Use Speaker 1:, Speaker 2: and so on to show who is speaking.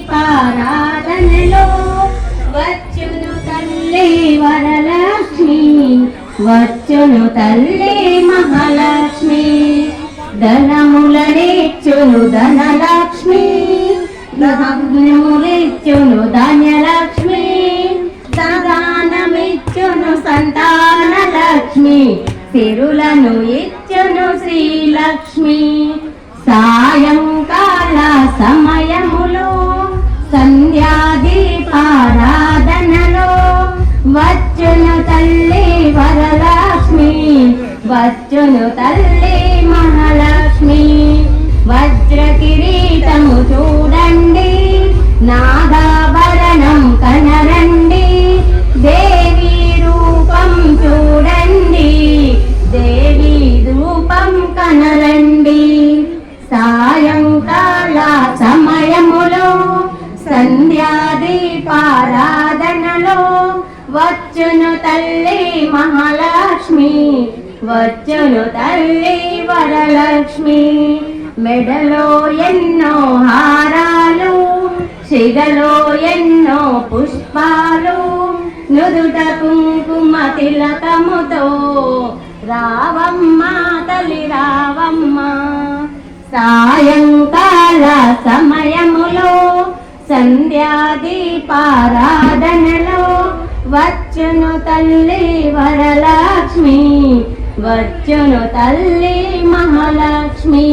Speaker 1: దీపారాధనలో వచ్చును తల్లి వరలక్ష్మి వచ్చును తల్లి మహాలక్ష్మి. ధనములనిచ్చును ధనలక్ష్మి ధనములిచ్చును ధాన్యలక్ష్మి. సదానమిచ్చును సంతాన లక్ష్మి సిరులను ఇచ్చును శ్రీలక్ష్మి. సాయంకాల సమయ సంధ్యాదీపారాధనలో వచ్చును తల్లి వరలక్ష్మి వచ్చును తల్లి మహాలక్ష్మి. వజ్ర కిరీటము చూడండి నాదాభరణం కనరండి దేవి రూపం చూడండి దేవి రూపం కనరండి. సాయంకాల సమయములో సంధ్యాదీపారాధనలో వచ్చును తల్లి మహాలక్ష్మి వచ్చును తల్లి వరలక్ష్మి. మెడలో ఎన్నో హారాలు శిగలో ఎన్నో పుష్పాలు నుదుట కుంకుమ తిలకముతో రావమ్మ తల్లి రావమ్మ. సాయంకాల సమయములో సంధ్యాదీపారాధనలో వచ్చును తల్లి వరలక్ష్మి వచ్చును తల్లి మహాలక్ష్మి.